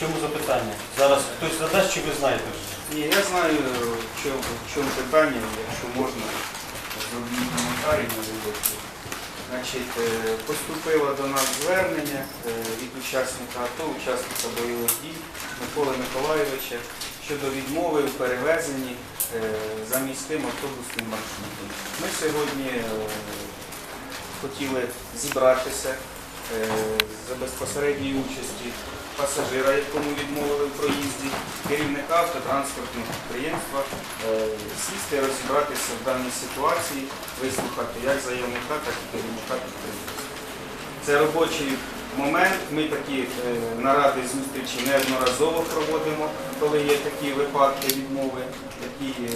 Чому запитання? Зараз хтось задасть, чи ви знаєте? Ні, я знаю, в чому, чому питання, якщо можна, зробити коментарі на виборці. Значить, е, поступило до нас звернення е, від учасника АТО, учасника бойових дій Миколи Миколайовича щодо відмови у перевезенні е, за міським автобусним маршрутом. Ми сьогодні хотіли зібратися за безпосередньої участі пасажира, якому відмовили в проїзді, керівника автотранспортного підприємства, е, сісти, розібратися в даній ситуації, вислухати як заявника, так і керівника підприємства. Це робочий момент. Ми такі е, наради зустрічі неодноразово проводимо, коли є такі випадки відмови, такі е,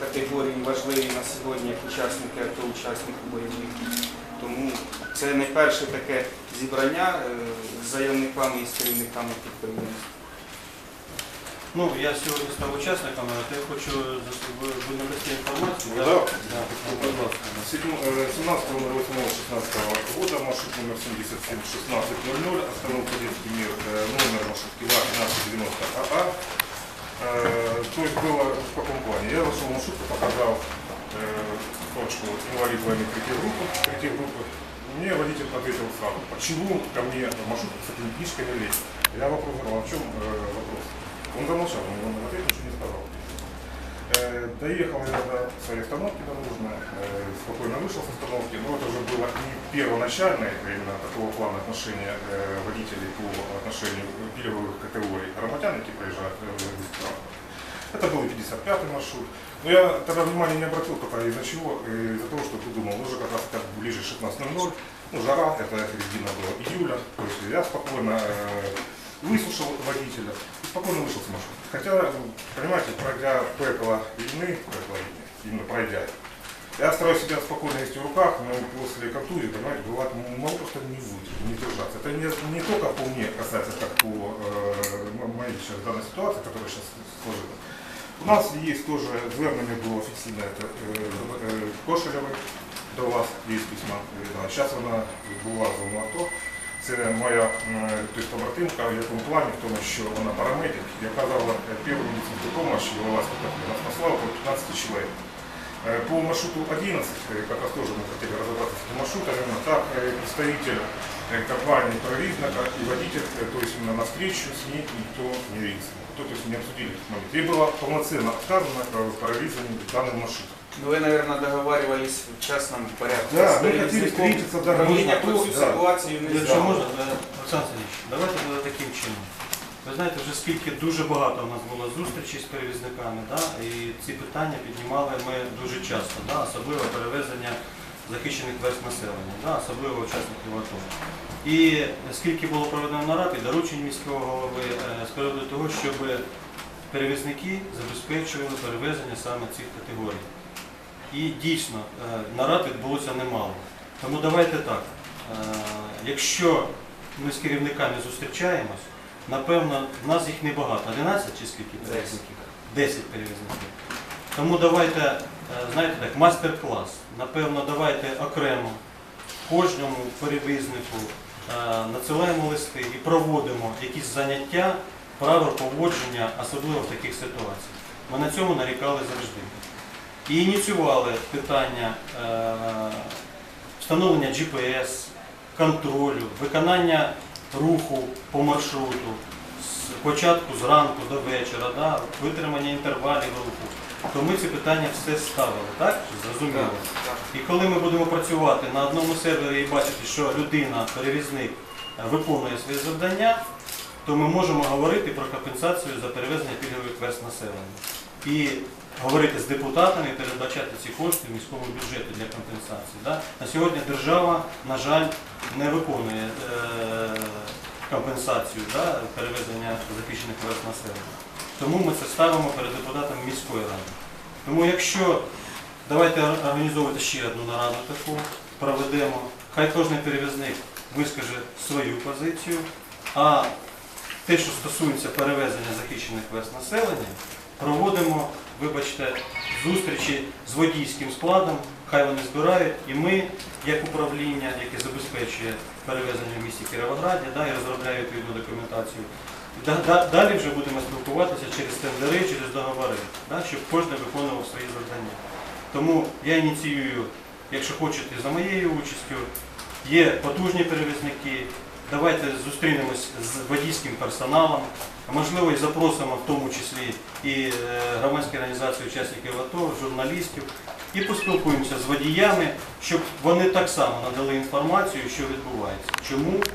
категорії важливі на сьогодні, як учасники АТО, учасники бойових дій. Тому це не перше таке зібрання е, з заявниками і з керівниками підприємств. Ну, я сьогодні став учасником, але я хочу зас- ви ви надасте інформацію. Ну, да? да. Да, ну, будь ласка. 17.08.16 года маршрут номер 771600, остановка детский мир, э, номер маршрутки ВА-1290АА. Э, То есть было в каком плане? Я зашел в маршрутку, показал э, Точку инвалид войны третьей группы, третьей группы. Мне водитель ответил сразу, почему ко мне в маршрутку с этими книжками лезть? Я вопрос задал, а в чем э, вопрос? Он замолчал, он в ответ ничего не сказал. Э, Доехал я до своей остановки дорожной, э, спокойно вышел с остановки, но это уже было не первоначальное именно такого плана отношения э, водителей по отношению пилевых категорий громадян, які проезжают э, в. Это был 55-й маршрут. Но я тогда внимания не обратил только из-за чего? Из-за того, что думал, ну уже как раз так ближе 16.00, ну жара, это середина была июля, то есть я спокойно э, выслушал водителя и спокойно вышел с маршрута. Хотя, ну, понимаете, пройдя пекло войны, пекло войны, именно пройдя, я стараюсь себя спокойно вести в руках, но после контузии, понимаете, бывает, м- могу просто не выйти, не держаться. Это не, не только по мне касается, как по э, моей сейчас данной ситуации, которая сейчас сложилась. У нас є теж звернення було офіційне е, е, Кошелєвої до вас є письма. Зараз вона була в АТО. Це моя тобто, побратимка, в якому плані, в тому, що вона парамедик, яка дала першу медицинську допомогу, нас послала по 15 чоловік. Э, По маршруту 11, э, как раз тоже мы хотели разобраться с этим маршрутом, именно так э, представитель э, компании «Провизнака» и водитель, э, то есть именно на встречу с ней никто не явился. То, то есть не обсудили этот момент. Ей было полноценно отказано э, в провизании данного маршрута. Ну, ви, мабуть, договаривались в частному порядку. Да, з мы хотели керівником встретиться, да, управління можно про то, цю да. ситуацію не Якщо знали. можна, е, Олександр Сергійович, давайте буде таким чином. Ви знаєте, вже скільки дуже багато у нас було зустрічей з перевізниками, да? і ці питання піднімали ми дуже часто, да? особливо перевезення захищених верст населення, да? особливо учасників АТО. І скільки було проведено нарад і доручень міського голови е, з приводу того, щоб перевізники забезпечували перевезення саме цих категорій. І дійсно, е, нарад відбулося немало. Тому давайте так. е, Якщо ми з керівниками зустрічаємось, напевно, в нас їх небагато. 11 чи скільки перевізників? 10 перевізників. Тому давайте, е, знаєте так, мастер-клас. Напевно, давайте окремо кожному перевізнику е, надсилаємо листи і проводимо якісь заняття, правил поводження, особливо в таких ситуаціях. Ми на цьому нарікали завжди. І ініціювали питання е, встановлення GPS, контролю, виконання руху по маршруту з початку зранку до вечора, да, витримання інтервалів руху. То ми ці питання все ставили, так? Зрозуміло. І коли ми будемо працювати на одному сервері і бачити, що людина, перевізник е, виконує свої завдання, то ми можемо говорити про компенсацію за перевезення пільгових верст населення. І говорити з депутатами, передбачати ці кошти в міському бюджеті для компенсації. Да? На сьогодні держава, на жаль, не виконує е, компенсацію да, перевезення захищених верст населення. Тому ми це ставимо перед депутатами міської ради. Тому якщо давайте організовувати ще одну нараду таку, проведемо, хай кожен перевізник вискаже свою позицію, а те, що стосується перевезення захищених верст населення, проводимо, вибачте, зустрічі з водійським складом, хай вони збирають, і ми, як управління, яке забезпечує перевезення в місті Кіровограді, да, і розробляє відповідну документацію, Да- да- Далі вже будемо спілкуватися через тендери, через договори, да, щоб кожен виконував свої завдання. Тому я ініціюю, якщо хочете, за моєю участю, є потужні перевізники. Давайте зустрінемось з водійським персоналом, можливо і запросимо в тому числі і е, громадські організації учасників АТО, журналістів, і поспілкуємося з водіями, щоб вони так само надали інформацію, що відбувається. Чому